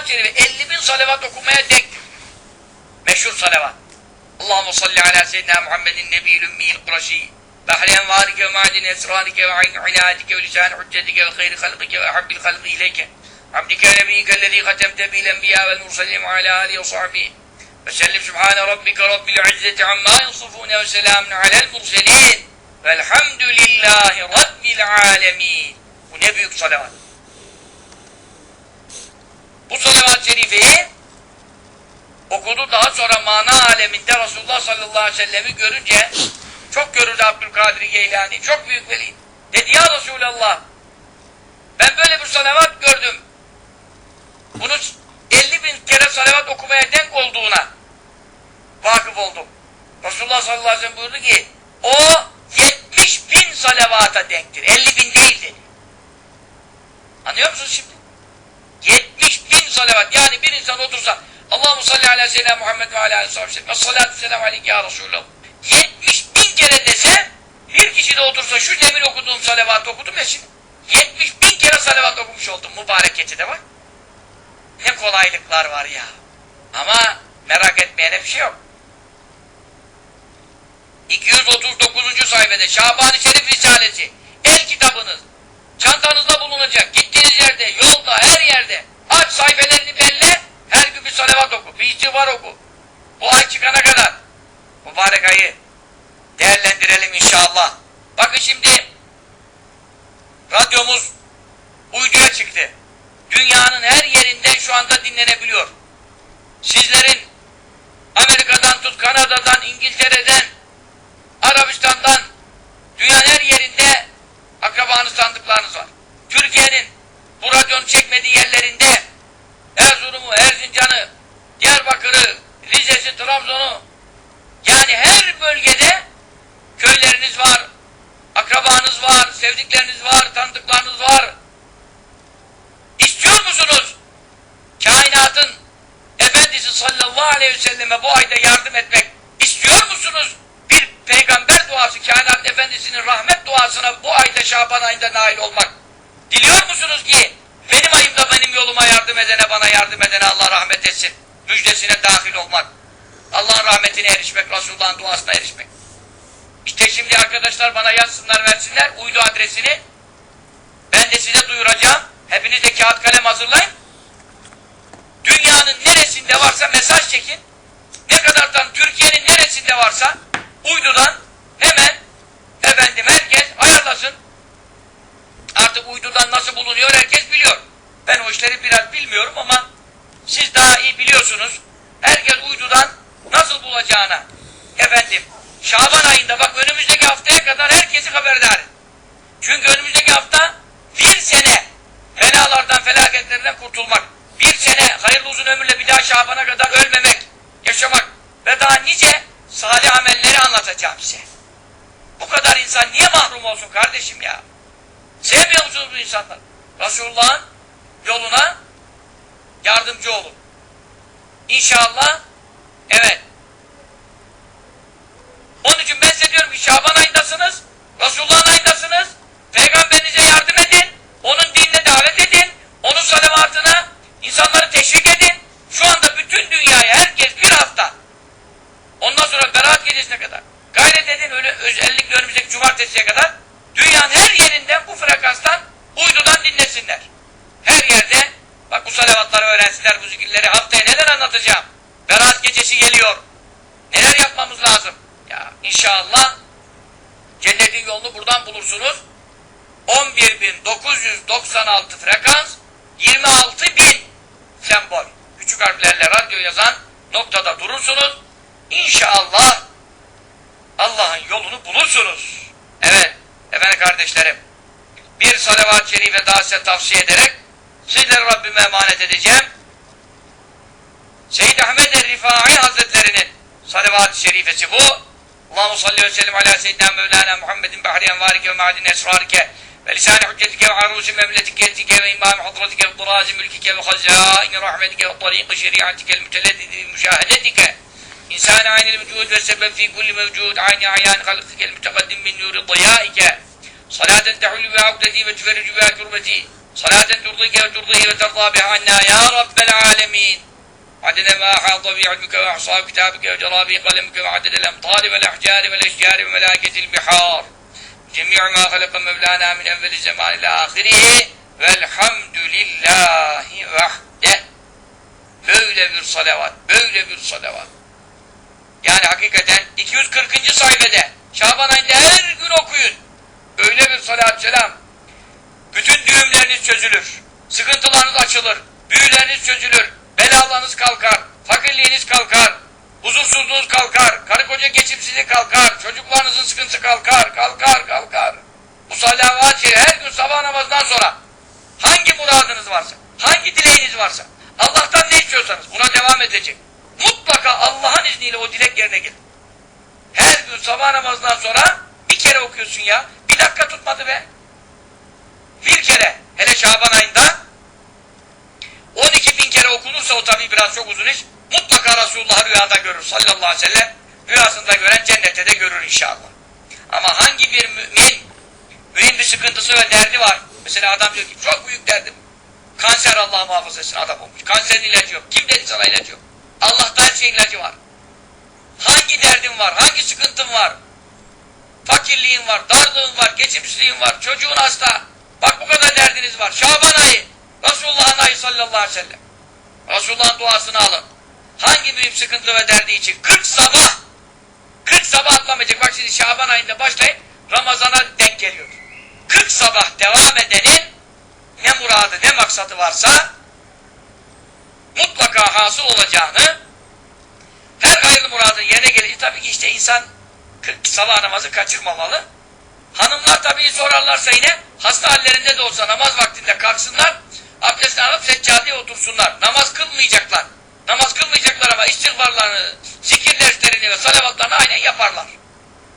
salavat-ı şerife 50 bin salavat okumaya denktir. Meşhur salavat. Allahu salli ala seyyidina Muhammedin nebiyil ümmiyil kureşi. Bahri envarike ve ma'din esrarike ve ayn inadike ve lisan hüccetike ve hayri halkike ve habbil halkı ileyke. Abdike ve nebiyyike ellezî katemte bil enbiya vel murselin ve ala alihi ve sahbihi. Ve sellim subhane rabbike rabbil izzeti amma yasifune ve selamun alel murselin. Bu salavat-ı şerifeyi okudu. Daha sonra mana aleminde Resulullah sallallahu aleyhi ve sellem'i görünce çok görürdü Abdülkadir Geylani. Çok büyük veli. Dedi ya Resulallah ben böyle bir salavat gördüm. Bunu 50 bin kere salavat okumaya denk olduğuna vakıf oldum. Resulullah sallallahu aleyhi ve sellem buyurdu ki o 70 bin salavata denktir. 50 bin değil dedi. Anlıyor musunuz şimdi? 70 bin salavat. Yani bir insan otursa Allahu salli ala seyyidina Muhammed ve ala aleyhi ve. Salatu selamu aleyke ya Resulallah. 70 bin kere dese bir kişi de otursa şu demin okuduğum salavatı okudum ya şimdi. 70 bin kere salavat okumuş oldum. Mübarek gecede bak. Ne kolaylıklar var ya. Ama merak etmeyene bir şey yok. 239. sayfada Şaban-ı Şerif Risalesi. El kitabınız. Çantanızda bulunacak. Gittiğiniz yerde, yolda, her yerde. Aç sayfelerini belle. Her gün bir salavat oku. Bir istiğfar oku. Bu ay çıkana kadar. Mübarek ayı değerlendirelim inşallah. Bakın şimdi radyomuz uyduya çıktı. Dünyanın her yerinden şu anda dinlenebiliyor. Sizlerin Amerika'dan tut, Kanada'dan, İngiltere'den, Arabistan'dan dünyanın her yerinde akrabanız, tanıdıklarınız var. Türkiye'nin bu radyonun çekmediği yerlerinde Erzurum'u, Erzincan'ı, Diyarbakır'ı, Rize'si, Trabzon'u yani her bölgede köyleriniz var, akrabanız var, sevdikleriniz var, tanıdıklarınız var. İstiyor musunuz? Kainatın Efendisi sallallahu aleyhi ve selleme bu ayda yardım etmek istiyor musunuz? Bir peygamber duası, kainat efendisinin rahmet duasına bu ayda Şaban ayında nail olmak. Diliyor musunuz ki benim ayımda benim yoluma yardım edene, bana yardım edene Allah rahmet etsin. Müjdesine dahil olmak. Allah'ın rahmetine erişmek, Resulullah'ın duasına erişmek. İşte şimdi arkadaşlar bana yazsınlar, versinler uydu adresini. Ben de size duyuracağım. Hepiniz de kağıt kalem hazırlayın. Dünyanın neresinde varsa mesaj çekin. Ne kadardan Türkiye'nin neresinde varsa uydudan hemen efendim herkes ayarlasın. Artık uydudan nasıl bulunuyor herkes biliyor. Ben o işleri biraz bilmiyorum ama siz daha iyi biliyorsunuz. Herkes uydudan nasıl bulacağına efendim Şaban ayında bak önümüzdeki haftaya kadar herkesi haberdar et. Çünkü önümüzdeki hafta bir sene fenalardan felaketlerden kurtulmak. Bir sene hayırlı uzun ömürle bir daha Şaban'a kadar ölmemek, yaşamak ve daha nice salih amelleri anlatacağım size. Bu kadar insan niye mahrum olsun kardeşim ya? Sevmiyor musunuz bu insanlar? Resulullah'ın yoluna yardımcı olun. İnşallah evet. Onun için ben size diyorum ki Şaban ayındasınız, Resulullah'ın ayındasınız, Peygamberinize yardım edin, onun dinine davet edin, onun salavatına insanları teşvik edin. Şu anda bütün dünyaya herkes bir hafta, ondan sonra Berat gecesine kadar gayret edin, öyle, özellikle önümüzdeki cumartesiye kadar dünyanın her yerinden bu frekanstan uydudan dinlesinler. Her yerde bak bu salavatları öğrensinler, bu zikirleri haftaya neler anlatacağım. Berat gecesi geliyor. Neler yapmamız lazım? Ya inşallah cennetin yolunu buradan bulursunuz. 11.996 frekans 26.000 sembol. Küçük harflerle radyo yazan noktada durursunuz. İnşallah Allah'ın yolunu bulursunuz. Kardeşlerim. Bir salavat-ı şerife daha size tavsiye ederek sizleri Rabbime emanet edeceğim. Seyyid Ahmet el-Rifai Hazretlerinin salavat-ı şerifesi bu. Allahu salli ve sellem ala seyyidina Mevlana Muhammedin bahri envarike ve ma'din esrarike ve lisan-ı hüccetike ve arusi memletiketike ve imam hadratike ve durazi mülkike ve hazaini rahmetike ve tariqı şeriatike el-müteleddidi müşahedetike İnsan aynil vücud ve sebep fi kulli mevcud ayni ayan halkike el-mütekaddim min nuri diyaike salaten tehulü ve akdeti ve tüfericü ve kürbeti Salaten turdike ve turdihi ve terda biha anna ya Rabbel alemin. عدد ما أحاط بعلمك وأحصى كتابك وجرى به قلمك وعدد الأمطار والأحجار والأشجار وملائكة البحار جميع ما خلق مولانا من أول الزمان إلى آخره والحمد لله وحده Böyle bir salavat, böyle bir salavat. Yani hakikaten 240. sayfada Şaban ayında her gün okuyun. Öyle bir salat selam. Bütün düğümleriniz çözülür. Sıkıntılarınız açılır. Büyüleriniz çözülür. Belalarınız kalkar. Fakirliğiniz kalkar. Huzursuzluğunuz kalkar. Karı koca geçimsizlik kalkar. Çocuklarınızın sıkıntısı kalkar. Kalkar, kalkar. Bu salavat her gün sabah namazından sonra hangi muradınız varsa, hangi dileğiniz varsa, Allah'tan ne istiyorsanız buna devam edecek. Mutlaka Allah'ın izniyle o dilek yerine gelir. Her gün sabah namazından sonra bir kere okuyorsun ya. Dakika tutmadı be. Bir kere. Hele Şaban ayında 12 bin kere okunursa o tabi biraz çok uzun iş. Mutlaka Resulullah rüyada görür sallallahu aleyhi ve sellem. Rüyasında gören cennette de görür inşallah. Ama hangi bir mümin mühim bir sıkıntısı ve derdi var. Mesela adam diyor ki çok büyük derdim. Kanser Allah muhafaza etsin adam olmuş. Kanserin ilacı yok. Kim dedi sana ilacı yok? Allah'ta her şeyin ilacı var. Hangi derdin var? Hangi sıkıntın var? Fakirliğin var, darlığın var, geçimsizliğin var, çocuğun hasta. Bak bu kadar derdiniz var. Şaban ayı, Resulullah'ın ayı sallallahu aleyhi ve sellem. Resulullah'ın duasını alın. Hangi mühim sıkıntı ve derdi için? 40 sabah, 40 sabah atlamayacak. Bak şimdi Şaban ayında başlayıp Ramazan'a denk geliyor. 40 sabah devam edenin ne muradı, ne maksadı varsa mutlaka hasıl olacağını her hayırlı muradın yerine gelince tabii ki işte insan sabah namazı kaçırmamalı. Hanımlar tabii sorarlarsa yine hasta hallerinde de olsa namaz vaktinde kalksınlar, abdestini alıp seccadeye otursunlar. Namaz kılmayacaklar. Namaz kılmayacaklar ama istiğfarlarını, zikir derslerini ve salavatlarını aynen yaparlar.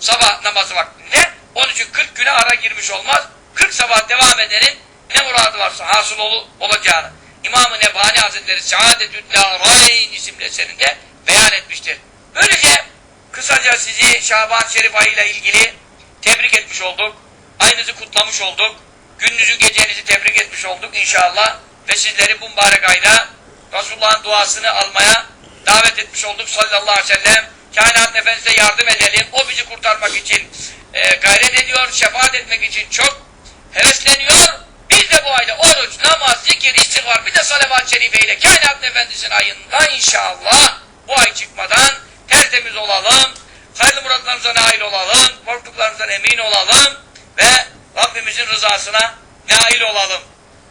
Sabah namazı vaktinde. Onun için 40 güne ara girmiş olmaz. 40 sabah devam edenin ne muradı varsa hasıl ol olacağını İmam-ı Nebani Hazretleri Saadetül Dârayn isimli eserinde beyan etmiştir. Böylece kısaca sizi Şaban Şerif ayıyla ilgili tebrik etmiş olduk. Ayınızı kutlamış olduk. Gününüzü gecenizi tebrik etmiş olduk inşallah. Ve sizleri bu mübarek ayda Resulullah'ın duasını almaya davet etmiş olduk sallallahu aleyhi ve sellem. Kainat Efendimiz'e yardım edelim. O bizi kurtarmak için e, gayret ediyor, şefaat etmek için çok hevesleniyor. Biz de bu ayda oruç, namaz, zikir, istiğfar, bir de salavat-ı şerifeyle Kainat Efendimiz'in ayında inşallah bu ay çıkmadan tertemiz olalım. Hayırlı muratlarımıza nail olalım. Korktuklarımızdan emin olalım. Ve Rabbimizin rızasına nail olalım.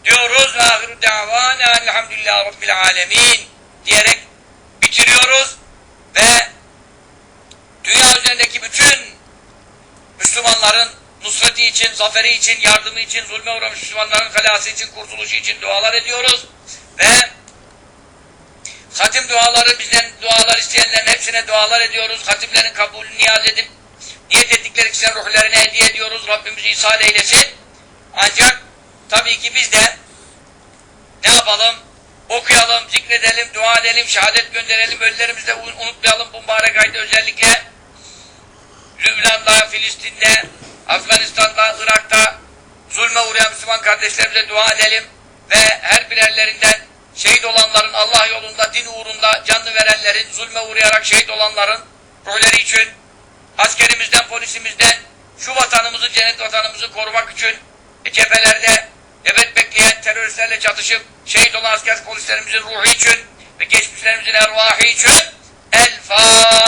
Diyoruz ve ahiru davana elhamdülillah rabbil alemin diyerek bitiriyoruz. Ve dünya üzerindeki bütün Müslümanların nusreti için, zaferi için, yardımı için, zulme uğramış Müslümanların felası için, kurtuluşu için dualar ediyoruz. Ve hatim duaları, bizden dualar isteyenlerin hepsine dualar ediyoruz. Hatimlerin kabulünü niyaz edip, niyet ettikleri kişilerin ruhlarını hediye ediyoruz. Rabbimiz ihsan eylesin. Ancak tabii ki biz de ne yapalım? Okuyalım, zikredelim, dua edelim, şehadet gönderelim, ölülerimizi de unutmayalım bu mübarek ayda özellikle. Lübnan'da, Filistin'de, Afganistan'da, Irak'ta zulme uğrayan Müslüman kardeşlerimize dua edelim ve her birerlerinden şehit olanların Allah yolunda, din uğrunda canlı verenlerin, zulme uğrayarak şehit olanların ruhları için askerimizden, polisimizden şu vatanımızı, cennet vatanımızı korumak için e, cephelerde nöbet bekleyen teröristlerle çatışıp şehit olan asker polislerimizin ruhu için ve geçmişlerimizin ervahı için El Fatiha